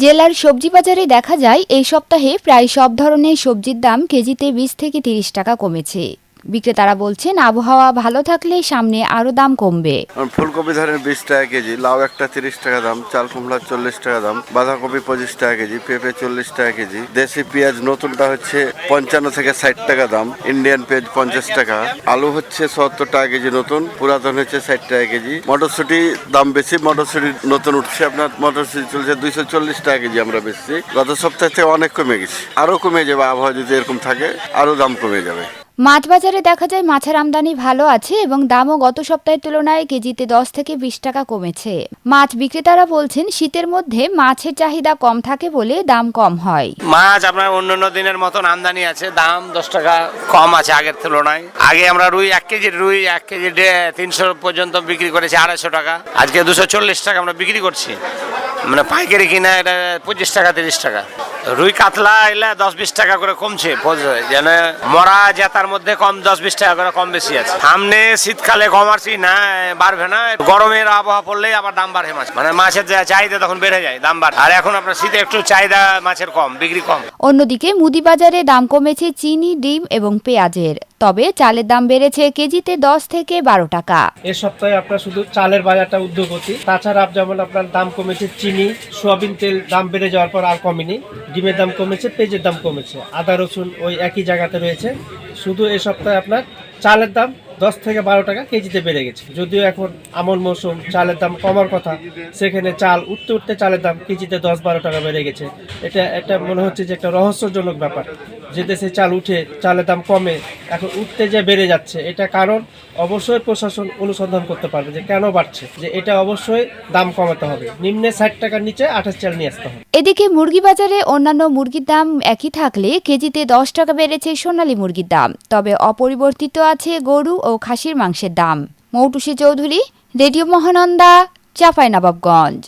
জেলার সবজি বাজারে দেখা যায়, এই সপ্তাহে প্রায় সব ধরনের সবজির দাম কেজিতে বিশ থেকে তিরিশ টাকা কমেছে। বিক্রেতারা বলছেন, আবহাওয়া ভালো থাকলে সামনে আরও দাম কমবে। ফুলকপি ধরেন বিশ টাকা কেজি, লাউ একটা তিরিশ টাকা দাম, চাল কুমড়া চল্লিশ টাকা দাম, বাঁধাকপি পঁচিশ টাকা কেজি, পেঁপে চল্লিশ টাকা কেজি, দেশি পেঁয়াজ নতুনটা হচ্ছে পঞ্চান্ন থেকে ষাট টাকা দাম, ইন্ডিয়ান পেঁয়াজ পঞ্চাশ টাকা, আলু হচ্ছে সত্তর টাকা কেজি নতুন, পুরাতন হচ্ছে ষাট টাকা কেজি, মটরশুঁটি দাম বেশি, মটরশুঁটি নতুন উঠছে, আপনার মটরশুঁটি চলছে দুইশো চল্লিশ টাকা কেজি আমরা বেশি গত সপ্তাহ থেকে অনেক কমে গেছে, আরও কমে যাবে, আবহাওয়া যদি এরকম থাকে, আরও দাম কমে যাবে। মাছ বাজারে দেখা যায় মাছের আমদানি ভালো আছে এবং দামও গত সপ্তাহের তুলনায় কেজিতে দশ থেকে বিশ টাকা কমেছে। মাছ বিক্রেতারা বলছেন, শীতের মধ্যে মাছের চাহিদা কম থাকে বলে দাম কম হয়। মাছ আপনার অন্যান্য দিনের মতন আমদানি আছে, দাম দশ টাকা কম আছে আগের তুলনায়। আগে আমরা রুই, এক কেজি রুই, এক কেজি তিনশো পর্যন্ত বিক্রি করেছি আড়াইশো টাকা। আজকে দুশো চল্লিশ টাকা আমরা বিক্রি করছি। মানে পাইকারি কিনা এটা পঁচিশ টাকা, তিরিশ টাকা। রুই কাতলা এলে দশ বিশ টাকা করে কমছে যেন মরা জেতার মধ্যে কম দশ বিশ টাকা করে কম বেশি আছে। সামনে শীতকালে কম আসি না, বাড়বে না, গরমের আবহাওয়া পড়লে আবার দাম বাড়ে মাছ মানে মাছের চাহিদা তখন বেড়ে যায়, দাম বাড়ে। আর এখন আপনার শীতে একটু চাহিদা মাছের কম, বিক্রি কম। অন্যদিকে মুদি বাজারে দাম কমেছে চিনি, ডিম এবং পেঁয়াজের। তবে চালের দাম বেড়েছে কেজিতে দশ থেকে বারো টাকা। এ সপ্তাহে আপনার শুধু চালের বাজারটা উদ্যোগতি তাছাড়া যেমন আপনার দাম কমেছে চিনি, সোয়াবিন তেল দাম বেড়ে যাওয়ার পর আর কমেনি। ডিমের দাম কমেছে, পেঁয়াজের দাম কমেছে। আদা রসুন ওই একই জায়গাতে রয়েছে। শুধু এ সপ্তাহে আপনার চালের দাম দশ থেকে বারো টাকা কেজিতে বেড়ে গেছে। যদিও এখন আমন মৌসুম, চালের দাম কমার কথা, সেখানে চাল, উঠতে উঠতে চালের দাম কেজিতে দশ বারো টাকা বেড়ে গেছে। এটা এটা মনে হচ্ছে যে একটা রহস্যজনক ব্যাপার। যে দেশে চাল উঠে, চালের দাম কমে, এখন উঠতে যে বেড়ে যাচ্ছে, এটা কারণ অবশ্যই প্রশাসন অনুসন্ধান করতে পারবে যে কেন বাড়ছে, যে এটা অবশ্যই দাম কমাতে হবে। নিম্নে ষাট টাকার নিচে আঠাশ চাল নিয়ে আসতে হবে। এদিকে মুরগি বাজারে অন্যান্য মুরগির দাম একই থাকলে কেজিতে দশ টাকা বেড়েছে সোনালী মুরগির দাম। তবে অপরিবর্তিত আছে গরু ও খাসির মাংসের দাম। মৌটুসী চৌধুরী রেডিও মহানন্দা চাঁপাইনবাবগঞ্জ।